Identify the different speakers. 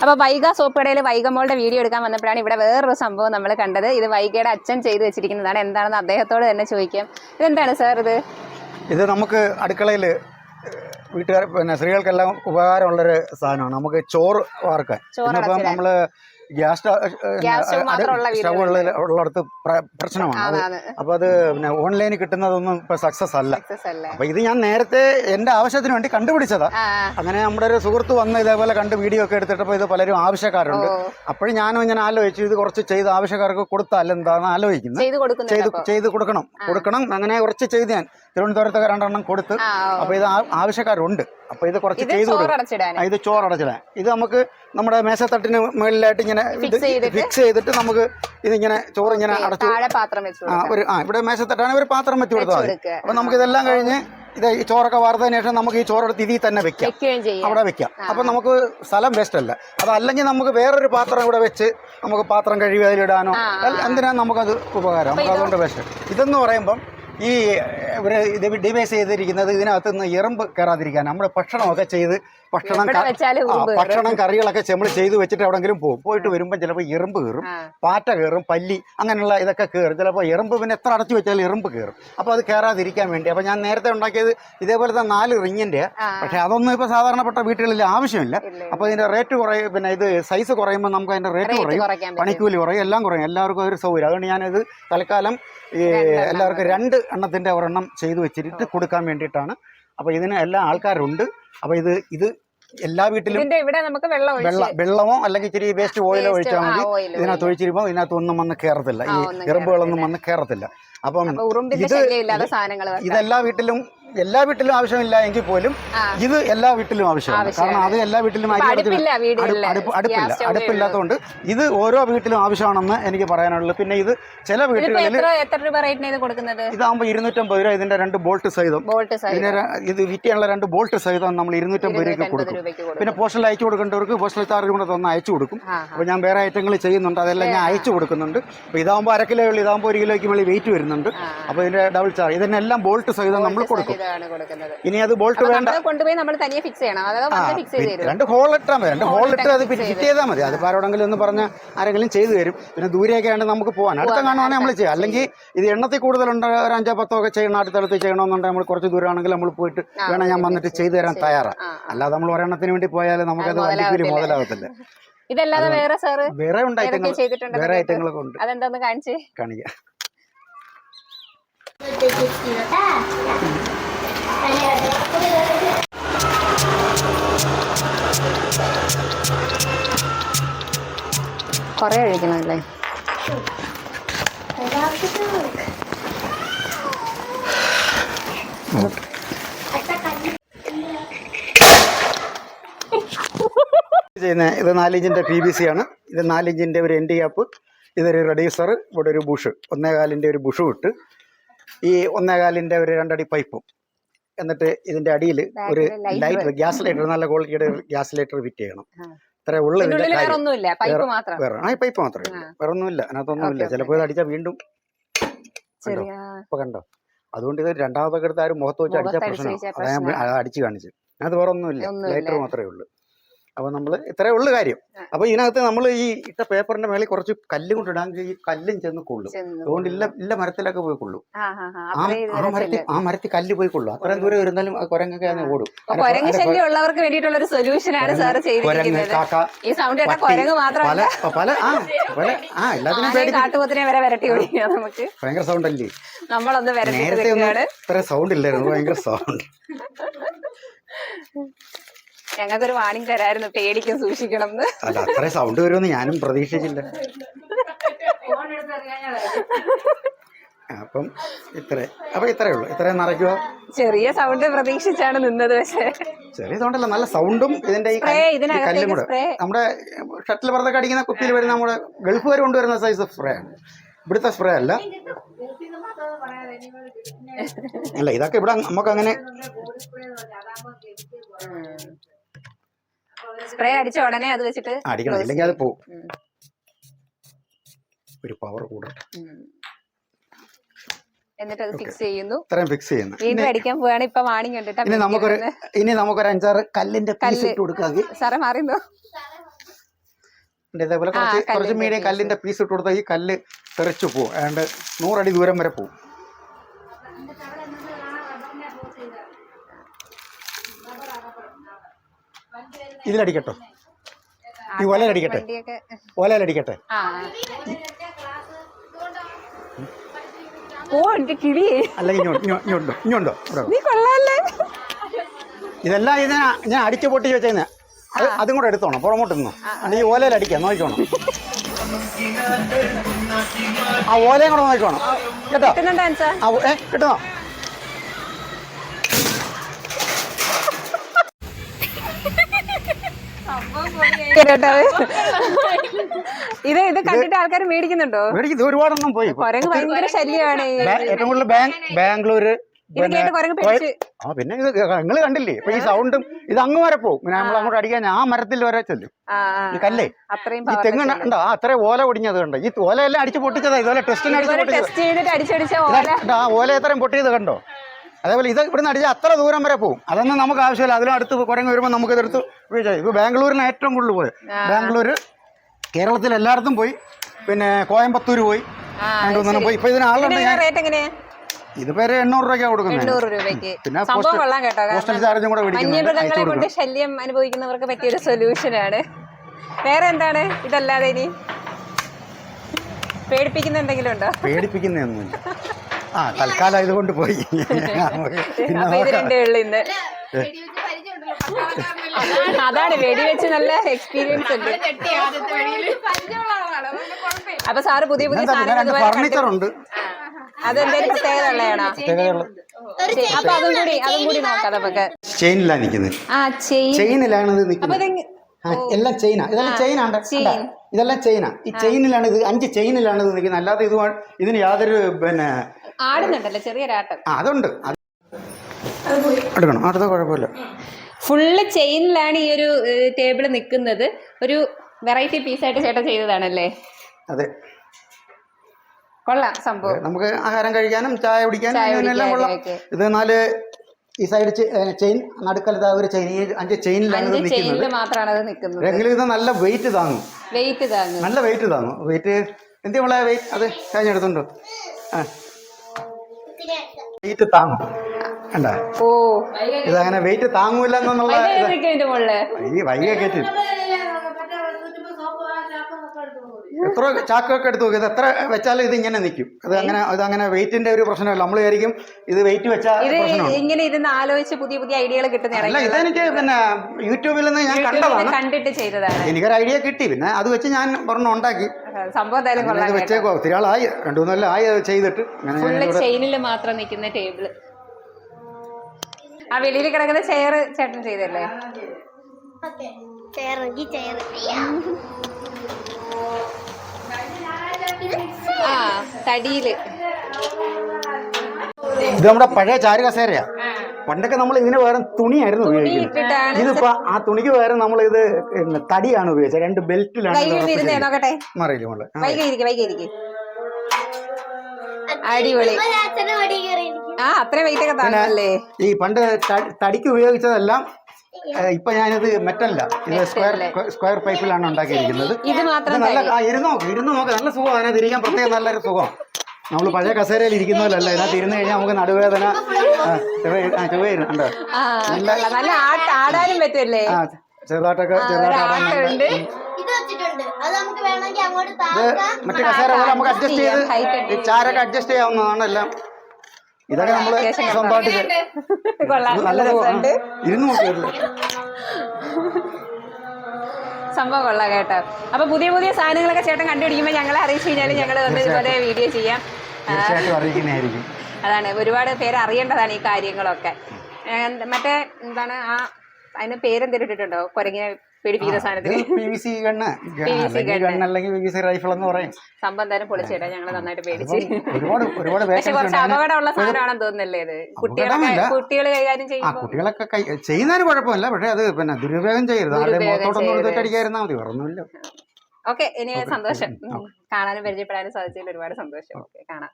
Speaker 1: അപ്പൊ വൈഗ സോപ്പ് കടയിൽ വൈഗമോളുടെ വീഡിയോ എടുക്കാൻ വന്നപ്പോഴാണ് ഇവിടെ വേറൊരു സംഭവം നമ്മൾ കണ്ടത്. ഇത് വൈഗയുടെ അച്ഛൻ ചെയ്തു വെച്ചിരിക്കുന്നതാണ്. എന്താണെന്ന് അദ്ദേഹത്തോട് തന്നെ ചോദിക്കാം. ഇതെന്താണ് സാർ ഇത്?
Speaker 2: ഇത് നമുക്ക് അടുക്കളയിൽ വീട്ടുകാർ പിന്നെ സ്ത്രീകൾക്കെല്ലാം ഉപകാരമുള്ളൊരു സാധനമാണ്. നമുക്ക് ചോറ് വാർക്കാൻ ഇന്നിപ്പം നമ്മൾ ഗ്യാസ് സ്റ്റ-
Speaker 1: ഗ്യാസ് സ്റ്റവ്
Speaker 2: ഉള്ളിടത്ത് പ്രശ്നമാണ്. അപ്പൊ അത് പിന്നെ ഓൺലൈനിൽ കിട്ടുന്നതൊന്നും ഇപ്പൊ സക്സസ് അല്ല. അപ്പൊ ഇത് ഞാൻ നേരത്തെ എന്റെ ആവശ്യത്തിന് വേണ്ടി കണ്ടുപിടിച്ചതാ. അങ്ങനെ നമ്മുടെ ഒരു സുഹൃത്ത് വന്ന് ഇതേപോലെ കണ്ട് വീഡിയോ ഒക്കെ എടുത്തിട്ടപ്പോൾ ഇത് പലരും ആവശ്യക്കാരുണ്ട്. അപ്പോഴും ഞാനും ഇങ്ങനെ ആലോചിച്ചു ഇത് കുറച്ച് ചെയ്ത് ആവശ്യക്കാർക്ക് കൊടുത്താൽ എന്താണെന്ന് ആലോചിക്കുന്നത്
Speaker 1: ചെയ്ത്
Speaker 2: ചെയ്ത് കൊടുക്കണം. കൊടുക്കണം അങ്ങനെ കുറച്ച് ചെയ്ത് ഞാൻ. തിരുവനന്തപുരത്തൊക്കെ രണ്ടെണ്ണം കൊടുത്ത്. അപ്പൊ ഇത് ആവശ്യക്കാരുണ്ട്. അപ്പോൾ ഇത് കുറച്ച് ചെയ്ത്
Speaker 1: ചോറ്
Speaker 2: കൊടുക്കും ഇത് ചോറടച്ചിടാൻ. ഇത് നമുക്ക് നമ്മുടെ മേശത്തട്ടിന് മുകളിലായിട്ട് ഇങ്ങനെ ഫിക്സ് ചെയ്തിട്ട് നമുക്ക് ഇതിങ്ങനെ ചോറ് ഇങ്ങനെ അടച്ചു ആ ഒരു ആ ഇവിടെ മേശത്തട്ടാണ് ഒരു പാത്രം വെച്ച് കൊടുത്താൽ മതി അപ്പൊ നമുക്ക് ഇതെല്ലാം കഴിഞ്ഞ് ഇത് ഈ ചോറൊക്കെ വാർത്തതിന് ശേഷം നമുക്ക് ഈ ചോറെടുത്ത് ഇതിൽ തന്നെ വെക്കാം. അവിടെ വെക്കാം. അപ്പം നമുക്ക് സ്ഥലം വേസ്റ്റ് അല്ല. അതല്ലെങ്കിൽ നമുക്ക് വേറൊരു പാത്രം ഇവിടെ വെച്ച് നമുക്ക് പാത്രം കഴുകി അതിലിടാനോ എന്തിനാ നമുക്കത് ഉപകാരം? നമുക്ക് അതുകൊണ്ട് വേസ്റ്റ് ഇതെന്ന് പറയുമ്പം ഈ ഇവർ ഇത് ഡിവൈസ് ചെയ്തിരിക്കുന്നത് ഇതിനകത്തുനിന്ന് ഇറമ്പ് കയറാതിരിക്കാൻ നമ്മുടെ ഭക്ഷണമൊക്കെ ചെയ്ത് ഭക്ഷണം. ഭക്ഷണം കറികളൊക്കെ നമ്മൾ ചെയ്തു വെച്ചിട്ട് എവിടെങ്കിലും പോകും. പോയിട്ട് വരുമ്പോൾ ചിലപ്പോൾ എറുമ്പ് കയറും. പാറ്റ കയറും പല്ലി അങ്ങനെയുള്ള ഇതൊക്കെ കയറും. ചിലപ്പോൾ എറുമ്പ് പിന്നെ എത്ര അടച്ചു വെച്ചാലും എറുമ്പ് കയറും. അപ്പോൾ അത് കയറാതിരിക്കാൻ വേണ്ടി. അപ്പോൾ ഞാൻ നേരത്തെ ഉണ്ടാക്കിയത് ഇതേപോലത്തെ നാല്
Speaker 1: റിങ്ങിന്റെ.
Speaker 2: പക്ഷേ അതൊന്നും ഇപ്പോൾ സാധാരണപ്പെട്ട വീട്ടുകളിൽ ആവശ്യമില്ല. അപ്പോൾ ഇതിന്റെ റേറ്റ് കുറയും. പിന്നെ ഇത് സൈസ് കുറയുമ്പോൾ നമുക്ക് അതിന്റെ റേറ്റ് കുറയും. പണിക്കൂലി കുറയും. എല്ലാം കുറയും. എല്ലാവർക്കും ഒരു സൗകര്യം. അതുകൊണ്ട് ഞാനിത് തൽക്കാലം ഈ എല്ലാവർക്കും രണ്ട് എണ്ണത്തിന്റെ ഒരെണ്ണം ചെയ്തു വെച്ചിട്ട് കൊടുക്കാൻ വേണ്ടിയിട്ടാണ്. അപ്പോൾ ഇതിന് എല്ലാ ആൾക്കാരുണ്ട്. അപ്പോൾ ഇത് ഇത് എല്ലാ വീട്ടിലും വെള്ളമോ അല്ലെങ്കിൽ ഇച്ചിരി വേസ്റ്റ് ഓയിലോ ഒഴിച്ചാൽ മതി. ഇതിനകത്ത് ഒഴിച്ചിരിക്കുമ്പോൾ ഇതിനകത്ത് ഒന്നും വന്ന് കയറത്തില്ല ഈ
Speaker 1: ഇറമ്പുകളൊന്നും
Speaker 2: എറുമ്പുകളൊന്നും വന്ന് കയറത്തില്ല അപ്പം
Speaker 1: അപ്പൊ
Speaker 2: ഇത് ഇതെല്ലാ വീട്ടിലും എല്ലാ വീട്ടിലും ആവശ്യമില്ല എങ്കിൽ പോലും ഇത് എല്ലാ വീട്ടിലും ആവശ്യമാണ്. കാരണം അത് എല്ലാ വീട്ടിലും
Speaker 1: അടുപ്പില്ല
Speaker 2: അടുപ്പ് അടുപ്പില്ല. അടുപ്പില്ലാത്തതുകൊണ്ട് ഇത് ഓരോ വീട്ടിലും ആവശ്യമാണെന്ന് എനിക്ക് പറയാനുള്ളൂ പിന്നെ ഇത് ചില
Speaker 1: വീടുകളിൽ
Speaker 2: ഇതാകുമ്പോൾ ഇരുന്നൂറ്റമ്പത് രൂപ ഇതിന്റെ രണ്ട് ബോൾട്ട് സഹിതം. ഇതിന്റെ ഇത് വിറ്റിയുള്ള രണ്ട് ബോൾട്ട് സഹിതം നമ്മൾ ഇരുന്നൂറ്റമ്പത് രൂപയ്ക്ക് കൊടുക്കും. പിന്നെ പോസ്റ്റൽ അയച്ചു കൊടുക്കേണ്ടവർക്ക് പോസ്റ്റൽ ചാർജ് കൂടെ തന്നെ അയച്ചു കൊടുക്കും. അപ്പോൾ ഞാൻ വേറെ ഐറ്റങ്ങൾ ചെയ്യുന്നുണ്ട്. അതെല്ലാം ഞാൻ അയച്ചു കൊടുക്കുന്നുണ്ട്. അപ്പോൾ ഇതാകുമ്പോൾ അര കിലോ ഉള്ളു ഇതാകുമ്പോൾ ഒരു കിലോയ്ക്ക് വേണ്ടി വെയിറ്റ് വരുന്നുണ്ട്.
Speaker 1: അപ്പൊ
Speaker 2: അപ്പോൾ ഇതിന്റെ ഡബിൾ ചാർജ് ഇതിനെല്ലാം ബോൾട്ട് സഹിതം നമ്മൾ കൊടുക്കും.
Speaker 1: കൊടുക്കുന്നത്.
Speaker 2: ഇനി അത് ബോൾട്ട് വേണ്ട.
Speaker 1: കൊണ്ടുപോയി നമ്മൾ തനിയെ ഫിക്സ് ചെയ്യണം. അതായത് ഫിക്സ് ചെയ്ത് തരും.
Speaker 2: രണ്ട് ഹോൾ ഇട്ടാൽ മതി. രണ്ട് ഹോൾ ഇട്ട് അത് ഫിറ്റ് ചെയ്താൽ മതി. അത് ആരോടെങ്കിലും എന്ന് പറഞ്ഞ ആരെങ്കിലും ചെയ്തു തരും. പിന്നെ ദൂരെയൊക്കെ ആണെങ്കിൽ നമുക്ക് പോകാൻ അടുത്ത കാണുവാണെങ്കിൽ നമ്മൾ ചെയ്യാം. അല്ലെങ്കിൽ ഇത് എണ്ണത്തിൽ കൂടുതലുണ്ട്? ഒരു അഞ്ചോ പത്തോ ഒക്കെ ചെയ്യണം അടുത്തടുത്ത് ചെയ്യണമെന്നുണ്ടെങ്കിൽ നമ്മൾ കുറച്ച് ദൂരമാണെങ്കിൽ നമ്മൾ പോയിട്ട് വേണം ഞാൻ വന്നിട്ട് ചെയ്തു തരാൻ തയ്യാറാണ്. അല്ലാതെ നമ്മൾ ഒരെണ്ണത്തിന് വേണ്ടി പോയാൽ നമുക്കത് വണ്ടിക്കൂലി
Speaker 1: മുതലാവത്തില്ല.
Speaker 2: മുതലാകത്തില്ല
Speaker 1: ഇതല്ലാതെ വേറെ സാറ്
Speaker 2: വേറെ വേറെ ഐറ്റങ്ങളൊക്കെ ഉണ്ട്.
Speaker 1: അതെന്താന്ന് കാണിച്ചേ?
Speaker 2: കാണിക്കാം.
Speaker 1: കൊറേ കഴിക്കണല്ലേ?
Speaker 2: ചെയ്യുന്ന ഇത് നാലിഞ്ചിന്റെ പി ബി സി ആണ്. ഇത് നാലിഞ്ചിന്റെ ഒരു എൻഡ് ആപ്പ് ഇതൊരു റെഡ്യൂസർ ഇവിടെ ഒരു ബുഷ് ഒന്നേകാലിന്റെ ഒരു ബുഷും ഇട്ട് ഈ ഒന്നേകാലിന്റെ ഒരു രണ്ടടി പൈപ്പും എന്നിട്ട് ഇതിന്റെ അടിയിൽ ഒരു ലൈറ്റർ ഗ്യാസ് ലൈറ്റർ നല്ല ക്വാളിറ്റിയുടെ ഗ്യാസ് ലൈറ്റർ ഫിറ്റ് ചെയ്യണം. ഇത്ര ഉള്ളു
Speaker 1: വേറെ
Speaker 2: ആ പൈപ്പ് മാത്രമേ. വേറെ ഒന്നുമില്ല അതിനകത്തൊന്നുമില്ല. ചിലപ്പോൾ ഇത് അടിച്ചാൽ വീണ്ടും ഇപ്പൊ കണ്ടോ? അതുകൊണ്ട് ഇത് രണ്ടാമതൊക്കെ എടുത്ത് ആരും മുഖത്ത് വെച്ച് അടിച്ച
Speaker 1: പ്രശ്നം
Speaker 2: അതാ ഞാൻ. അടിച്ച് കാണിച്ചു അത് വേറെ ഒന്നുമില്ല. ലൈറ്റർ മാത്രമേ ഉള്ളൂ. അപ്പോൾ നമ്മൾ ഇത്രേ ഉള്ളു കാര്യം.
Speaker 1: അപ്പൊ
Speaker 2: അപ്പോൾ ഇതിനകത്ത് നമ്മൾ ഈ ഇട്ട പേപ്പറിന്റെ മേളിൽ കുറച്ച് കല്ലും കൊണ്ട് ഇടാൻ ഈ കല്ലും ചെന്ന് കൊള്ളും. അതുകൊണ്ട് ഇല്ല ഇല്ല മരത്തിലൊക്കെ പോയി കൊള്ളും.
Speaker 1: ആ,
Speaker 2: മരത്തിൽ ആ മരത്തിൽ കല്ല് പോയി കൊള്ളും. അത്രയും ദൂരം ഇരുന്നാലും കൊരങ്ങൊക്കെ അതിന് ഓടും.
Speaker 1: വേണ്ടിയിട്ടുള്ള ഒരു സൊല്യൂഷനാണ് സാർ
Speaker 2: കുരങ്ങ്
Speaker 1: ചെയ്തിരിക്കുന്നത്. ഈ സൗണ്ട് കൊരങ്ങ്
Speaker 2: പല
Speaker 1: മാത്രമല്ല
Speaker 2: പല ആ പല ആ എല്ലാത്തിനും
Speaker 1: ആനയും
Speaker 2: പേടിക്കും
Speaker 1: കാട്ടുപോത്തിനെ വരെ വരട്ടി ഓടിക്കാം നമുക്ക്.
Speaker 2: ഭയങ്കര സൗണ്ട് അല്ലേ?
Speaker 1: നമ്മളൊന്ന്
Speaker 2: നേരത്തെ ഒന്നും ഇത്ര സൗണ്ട് ഇല്ലായിരുന്നു. ഭയങ്കര സൗണ്ട്
Speaker 1: ഞങ്ങൾക്കൊരു വാണിംഗ് തരായിരുന്നു പേടിക്കും സൂക്ഷിക്കണം എന്ന്
Speaker 2: അല്ല അത്ര സൗണ്ട് വരുമെന്ന് ഞാനും പ്രതീക്ഷിച്ചില്ല. അപ്പം ഇത്ര അപ്പൊ ഇത്രേ ഉള്ളൂ. ഇത്രയും നിറയ്ക്കുക.
Speaker 1: ചെറിയ സൗണ്ട് പ്രതീക്ഷിച്ചാണ് നിന്നത് പക്ഷേ.
Speaker 2: ചെറിയ സൗണ്ടല്ല നല്ല സൗണ്ടും ഇതിന്റെ ഈ കല്ല്- കൂടെ. നമ്മുടെ ഷട്ടിൽ പുറത്തൊക്കെ അടിക്കുന്ന കുപ്പിയിൽ വരുന്ന നമ്മുടെ ഗൾഫ് വരെ കൊണ്ടുവരുന്ന സൈസ് സ്പ്രേ ആണ്. ഇവിടുത്തെ സ്പ്രേ അല്ല. അല്ല ഇതൊക്കെ ഇവിടെ നമുക്ക് അങ്ങനെ
Speaker 1: സ്പ്രേ അടിച്ച ഉടനെ അത് വെച്ചിട്ട്
Speaker 2: അടിക്കണം. ഇല്ലെങ്കിൽ അത് പോവും. ഒരു പവർ കൂടെ
Speaker 1: എന്നിട്ട് അത് ഫിക്സ് ചെയ്യുന്നു.
Speaker 2: ഇത്രയും ഫിക്സ് ചെയ്യുന്നു.
Speaker 1: വീണ്ടും അടിക്കാൻ പോവാണ്. ഇപ്പൊ വാണിംഗ് ഉണ്ട്
Speaker 2: ഇനി നമുക്കൊരു ഇനി നമുക്കൊരു അഞ്ചാറ് കല്ലിന്റെ പീസ് ഇട്ട് കൊടുക്കാമെങ്കിൽ
Speaker 1: സാറേ മാറിയോ
Speaker 2: ഇതേപോലെ കുറച്ച് കുറച്ച്
Speaker 1: കല്ലിന്റെ
Speaker 2: മീഡിയം കല്ലിന്റെ പീസ് ഇട്ട് കൊടുത്താൽ ഈ കല്ല് തെറിച്ചു പോകും നൂറടി ദൂരം വരെ പോകും ഇതിലടിക്കട്ടോ. ഈ
Speaker 1: ഒലയിലടിക്കട്ടെ
Speaker 2: ഒലയിലടിക്കട്ടെ
Speaker 1: ആ. ഓ എന്റെ
Speaker 2: ഇവിടെ
Speaker 1: നീ കൊള്ളാല്ലേ?
Speaker 2: ഇതെല്ലാം ഇത് ഞാൻ- അടിച്ചു പൊട്ടി വെച്ചേന്ന് അത് അതും കൂടെ എടുത്തോണം. പുറമോട്ട് നിന്നു. ഈ ഓലയിൽ അടിക്കാം നോക്കിക്കോണം. ആ ഓലയും കൂടെ നോക്കിക്കോണം. കേട്ടോ
Speaker 1: കേട്ടോ
Speaker 2: ആ ഓ- ഏ കിട്ടുന്നോ?
Speaker 1: കേട്ടോ. ഇത് ഇത് കണ്ടിട്ട് ആൾക്കാർ മേടിക്കുന്നുണ്ടോ?
Speaker 2: മേടിക്കുന്നു. ഇത് ഒരുപാടൊന്നും പോയി.
Speaker 1: കൊരങ്ങ് ഭയങ്കര ശല്യമാണ്.
Speaker 2: ഏറ്റവും കൂടുതൽ ബാംഗ്ലൂര് ആ പിന്നെ ഇത് നിങ്ങൾ കണ്ടില്ലേ? ഇപ്പൊ ഈ സൗണ്ടും ഇത് അങ്ങ് വരെ പോകും. നമ്മൾ അങ്ങോട്ട് അടിക്കാൻ ആ മരത്തിൽ വരെ ചെല്ലും. കല്ലേ? ഈ തെങ്ങ് ഉണ്ടോ ആ അത്ര ഓല ഒടിഞ്ഞത് കണ്ടോ? ഈ ഓലയെല്ലാം അടിച്ച് പൊട്ടിച്ചതാ. ഇതുപോലെ ടെസ്റ്റിന് അടിച്ച് പൊട്ടിച്ചത്.
Speaker 1: ഓല.
Speaker 2: ആ ഓല എത്രയും പൊട്ടിയത് കണ്ടോ? അതേപോലെ ഇത് ഇവിടുന്ന് അടിച്ചാൽ അത്ര ദൂരം വരെ പോകും അതൊന്നും നമുക്ക് ആവശ്യമില്ല. അതിലും അടുത്ത് കുരങ്ങ് വരുമ്പോൾ നമുക്ക് ഇതെടുത്ത് ഉപയോഗിച്ചാൽ ഇത് ബാംഗ്ലൂരിന് ഏറ്റവും കൂടുതൽ പോയത് ബാംഗ്ലൂർ കേരളത്തിൽ എല്ലായിടത്തും പോയി. പിന്നെ കോയമ്പത്തൂർ പോയി.
Speaker 1: ആ,
Speaker 2: രണ്ടു പോയി. ഇപ്പൊ ഇതിന് ആളുണ്ട് ഇത് പേര് എണ്ണൂറ് രൂപയ്ക്കാണ് കൊടുക്കുന്നത്. പിന്നെ പോസ്റ്റൽ ചാർജും കൂടെ
Speaker 1: വന്യമൃഗങ്ങളെ ശല്യം അനുഭവിക്കുന്നവർക്ക് പറ്റിയൊരു സൊല്യൂഷനാണ് വേറെ എന്താണ്? ഇതല്ലാതെ ഇനി? പേടിപ്പിക്കുന്ന എന്തെങ്കിലും ഉണ്ടോ?
Speaker 2: പേടിപ്പിക്കുന്നതൊന്നുമില്ല. ആ തൽക്കാലം ഇതുകൊണ്ട് പോയി
Speaker 1: അതാണ് വെടിവെച്ച് നല്ല എക്സ്പീരിയൻസ് ഉണ്ട്. അപ്പൊ സാറ് പുതിയ പുതിയ
Speaker 2: ഫർണിച്ചർ ഉണ്ട്
Speaker 1: അതെന്തെങ്കിലും പ്രത്യേകത ഉള്ളതാണോ
Speaker 2: പ്രത്യേകതയുള്ള
Speaker 1: അപ്പൊ അതും കൂടി അതും കൂടി നോക്കാം നമുക്ക്.
Speaker 2: ചെയിനിലാണ് നിൽക്കുന്നത്.
Speaker 1: ആ ചെയിൻ.
Speaker 2: ചെയിനിലാണ് ഇത് നിൽക്കുന്നത്. എല്ലാം ചെയിനാ. ഇതെല്ലാം ചെയിനാണ്ട് ഇതെല്ലാം ചെയിനാ. ഈ ചെയിനിലാണ് ഇത് അഞ്ച് ചെയിനിലാണ് ഇത് നിൽക്കുന്നത്. അല്ലാതെ ഇത് വ- ഇതിന് യാതൊരു പിന്നെ
Speaker 1: ആടുന്നുണ്ടല്ലോ ചെറിയൊരാട്ടം.
Speaker 2: ആ അതുണ്ട്. അത് എടുക്കണം. അടുത്ത കുഴപ്പമില്ല.
Speaker 1: ഫുള്ള് ചെയിനിലാണ് ഈ ഒരു ടേബിൾ നിൽക്കുന്നത്. ഒരു വെറൈറ്റി പീസ് ആയിട്ട് ചേട്ടൻ ചെയ്തതാണല്ലേ?
Speaker 2: അതെ.
Speaker 1: കൊള്ളാം സംഭവം.
Speaker 2: നമുക്ക് ആഹാരം കഴിക്കാനും ചായ കുടിക്കാനും എല്ലാം കൊള്ളാം. ഇത് നാല് ഈ സൈഡ് ചെയിൻ നടുക്കലത്തെ ഒരു ചെയിൻ ഈ അഞ്ച് ചെയിനിലാണ്
Speaker 1: മാത്രമാണ് നിൽക്കുന്നത്.
Speaker 2: എങ്കിലും ഇത് നല്ല വെയിറ്റ് താങ്ങും.
Speaker 1: വെയിറ്റ് താങ്ങും.
Speaker 2: നല്ല വെയിറ്റ് താങ്ങും. വെയിറ്റ് എന്ത് നമ്മളെ വെയിറ്റ്? അത് കഴിഞ്ഞെടുത്തുണ്ടോ? ആ. വെയിറ്റ് താങ്ങും. കണ്ട?
Speaker 1: ഓ.
Speaker 2: ഇതങ്ങനെ വെയിറ്റ് താങ്ങൂല എന്നുള്ള ഈ വൈകിയ കയറ്റി എത്ര ചാക്കൊക്കെ എടുത്ത് നോക്കി. ഇത് എത്ര വെച്ചാലും ഇത് ഇങ്ങനെ നിൽക്കും. അത് അങ്ങനെ ഇത് അങ്ങനെ വെയിറ്റിന്റെ ഒരു പ്രശ്നമല്ല. നമ്മൾ വിചാരിക്കും ഇത് വെയിറ്റ് വെച്ചാൽ
Speaker 1: ഇത്
Speaker 2: പ്രശ്നമാണ്.
Speaker 1: ഇങ്ങനെ ഇരുന്ന് ആലോചിച്ച് പുതിയ പുതിയ ഐഡിയകൾ
Speaker 2: അല്ല
Speaker 1: കിട്ടുന്നതാണ്
Speaker 2: ഇതെനിക്ക് പിന്നെ യൂട്യൂബിൽ നിന്ന് ഞാൻ കണ്ടതാണ്.
Speaker 1: കണ്ടിട്ട് ചെയ്തതാണ്.
Speaker 2: എനിക്കൊരു ഐഡിയ കിട്ടി. പിന്നെ അത് വെച്ച് ഞാൻ ഒരെണ്ണം ഉണ്ടാക്കി.
Speaker 1: സംഭവം എന്തായാലും
Speaker 2: അങ്ങനെ
Speaker 1: കൊള്ളാം
Speaker 2: വെച്ചേക്കോ ഒത്തിരി ആളായി. രണ്ടു മൂന്നല്ല ആയി അത് ചെയ്തിട്ട്. അങ്ങനെ ഞാൻ
Speaker 1: ഫുള്ള് ചെയിനിൽ മാത്രം നിൽക്കുന്ന ടേബിൾ ആ വെളിയിൽ കിടക്കുന്ന ചെയർ ചേട്ടൻ ചെയ്തല്ലേ?
Speaker 3: ചെയർ ചേർ
Speaker 1: ആ തടിയിൽ.
Speaker 2: ഇത് നമ്മുടെ പഴയ ചാരു കസേരയാ പണ്ടൊക്കെ നമ്മൾ ഇതിന് പകരം തുണിയായിരുന്നു ഉപയോഗിക്കുന്നത്. ഇതിപ്പോ ആ തുണിക്ക് പകരം നമ്മൾ ഇത് തടിയാണ് ഉപയോഗിച്ചത്. രണ്ട് ബെൽറ്റിലാണ് മാറിയില്ല
Speaker 1: അടിപൊളി. ആ അത്ര വെയിറ്റ് ഒക്കെ താങ്ങല്ലേ?
Speaker 2: ഈ പണ്ട് തടിക്ക് ഉപയോഗിച്ചതെല്ലാം ഇപ്പൊ ഞാനിത് മെറ്റല്ല. ഇത് സ്ക്വയർ സ്ക്വയർ പൈപ്പിലാണ് ഉണ്ടാക്കിയിരിക്കുന്നത്.
Speaker 1: ഇത്
Speaker 2: നല്ല ഇരുന്ന് നോക്ക് ഇരുന്ന് നോക്ക്. നല്ല സുഖം അതിനകത്ത് ഇരിക്കാൻ പ്രത്യേകം നല്ലൊരു സുഖം നമ്മൾ പഴയ കസേരയിൽ ഇരിക്കുന്നതല്ല ഇതിനകത്ത് ഇരുന്ന് കഴിഞ്ഞാൽ നമുക്ക് നടുവേദന
Speaker 1: നല്ല ആടാനും പറ്റില്ലേ?
Speaker 2: ആ ചെറുതായിട്ടൊക്കെ ചെറുതായിട്ട്
Speaker 3: ഇത് വെച്ചിട്ടുണ്ട്. അത് നമുക്ക് വേണമെങ്കിൽ അങ്ങോട്ട്
Speaker 2: ഇത്
Speaker 3: താഴ്ത്താം.
Speaker 2: മറ്റേ കസേര പോലെ നമുക്ക് അഡ്ജസ്റ്റ് ചെയ്ത് ചാരൊക്കെ അഡ്ജസ്റ്റ് ചെയ്യാവുന്നതാണ് എല്ലാം. ഇതൊക്കെ
Speaker 1: നമ്മൾ
Speaker 2: സ്വന്തമായിട്ട്
Speaker 1: നല്ല
Speaker 2: ഇരുന്ന് നോക്കിയല്ലേ
Speaker 1: സംഭവം കൊള്ളാം കേട്ടോ. അപ്പൊ പുതിയ പുതിയ സാധനങ്ങളൊക്കെ ചേട്ടൻ കണ്ടുപിടിക്കുമ്പോൾ ഞങ്ങളെ അറിയിച്ചു കഴിഞ്ഞാൽ ഞങ്ങൾ വന്ന് ഇതുപോലെ വീഡിയോ ചെയ്യാം. അതാണ് ഒരുപാട് പേര് അറിയേണ്ടതാണ് ഈ കാര്യങ്ങളൊക്കെ. മറ്റേ എന്താണ് ആ അതിന് പേരെന്തെങ്കിലും ഇട്ടിട്ടുണ്ടോ? കുരങ്ങിനെ പേടിപ്പിക്കുന്ന സാധനത്തിന്.
Speaker 2: P V C gun. അല്ലെങ്കിൽ ഗണ്ണ്. അല്ലെങ്കിൽ പി വി സി റൈഫിൾ എന്ന് പറയും.
Speaker 1: സംഭവം എന്തായാലും ഞങ്ങൾ നന്നായിട്ട് പേടിച്ച്.
Speaker 2: ഒരുപാട് ഒരുപാട്
Speaker 1: പക്ഷെ കുറച്ച് അപകടമുള്ള സാധനമാണെന്ന് തോന്നുന്നല്ലേ ഇത്? കുട്ടികൾ കൈകാര്യം
Speaker 2: ആ കുട്ടികളൊക്കെ ചെയ്യുന്നതിന് കുഴപ്പമില്ല. പക്ഷേ അത് പിന്നെ ദുരുപയോഗം ചെയ്യരുത്. ആരുടെ
Speaker 1: ദുരുപയോഗം
Speaker 2: മുഖത്തോട്ടൊന്നും എടുത്തിട്ട് അടിക്കാതിരുന്നാൽ മതി. വേറൊന്നുമില്ല.
Speaker 1: ഓക്കെ ഇനി സന്തോഷം. കാണാനും പരിചയപ്പെടാനും സാധിച്ചതിൽ ഒരുപാട് സന്തോഷം. ഓക്കെ കാണാം.